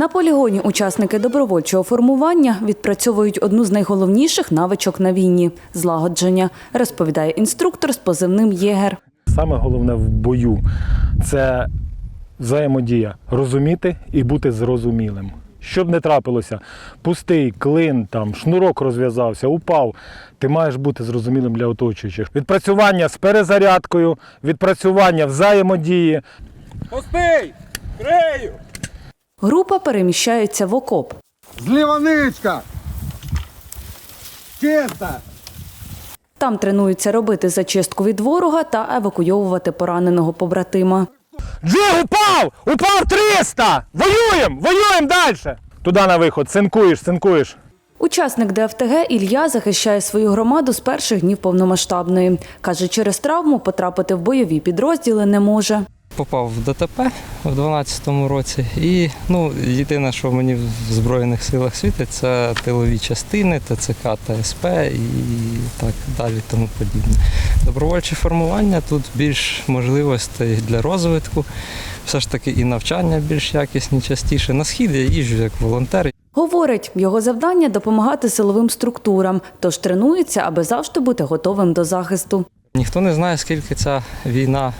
На полігоні учасники добровольчого формування відпрацьовують одну з найголовніших навичок на війні злагодження, розповідає інструктор з позивним Єгер. Саме головне в бою це взаємодія, розуміти і бути зрозумілим. Щоб не трапилося, пустий клин, там, шнурок розв'язався, упав. Ти маєш бути зрозумілим для оточуючих. Відпрацювання з перезарядкою, відпрацювання взаємодії. Пустий! Крею! Група переміщається в окоп. Зліва ничка! Чисто! Там тренуються робити зачистку від ворога та евакуйовувати пораненого побратима. Джиг упав! Упав 300! Воюємо! Воюємо далі! Туди на виход, цинкуєш, цинкуєш. Учасник ДФТГ Ілля захищає свою громаду з перших днів повномасштабної. Каже, через травму потрапити в бойові підрозділи не може. Попав в ДТП в 12-му році, і ну, єдине, що мені в Збройних силах світить, це тилові частини, ТЦК та СП і так далі тому подібне. Добровольче формування тут більш можливостей для розвитку, все ж таки і навчання більш якісні, частіше. На схід я їжджу як волонтер. Говорить, його завдання допомагати силовим структурам, тож тренується, аби завжди бути готовим до захисту. Ніхто не знає, скільки ця війна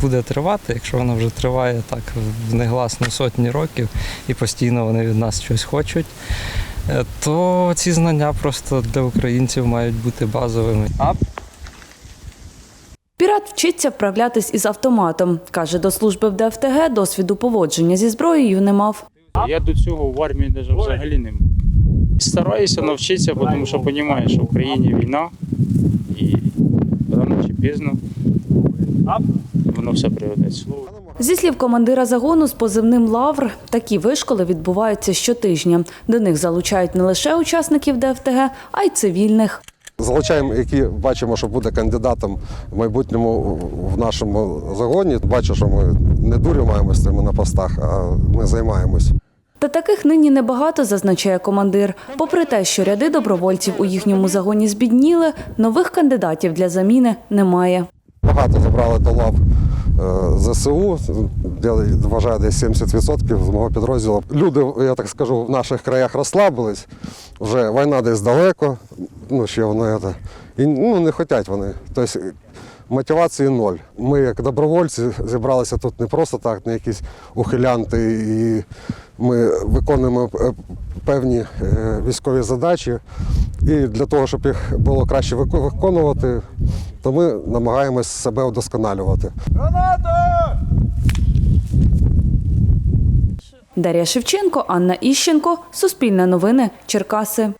буде тривати, якщо вона вже триває так в негласно сотні років і постійно вони від нас щось хочуть. е, То ці знання просто для українців мають бути базовими. Пірат вчиться вправлятись із автоматом. Каже, до служби в ДФТГ досвіду поводження зі зброєю не мав. Я до цього в армії навіть взагалі не був. Стараюся навчитися, бо тому що розумію, що в Україні війна і рано чи пізно воно все приведеться. Зі слів командира загону з позивним Лавр, такі вишколи відбуваються щотижня. До них залучають не лише учасників ДФТГ, а й цивільних. Залучаємо, які бачимо, що буде кандидатом в майбутньому в нашому загоні. Бачу, що ми не дурі маємося цими на постах, а ми займаємось. Та таких нині небагато, зазначає командир. Попри те, що ряди добровольців у їхньому загоні збідніли, нових кандидатів для заміни немає. Багато забрали до лав ЗСУ, де вважаю десь 70% з мого підрозділу. Люди, я так скажу, в наших краях розслабились. Вже війна десь далеко, ну ще вони це, і ну, не хочуть вони. Тобто мотивації ноль. Ми, як добровольці, зібралися тут не просто так, не якісь ухилянти, і ми виконуємо е, певні е, військові задачі. І для того, щоб їх було краще виконувати, то ми намагаємось себе вдосконалювати. Дар'я Шевченко, Анна Іщенко, Суспільне новини, Черкаси.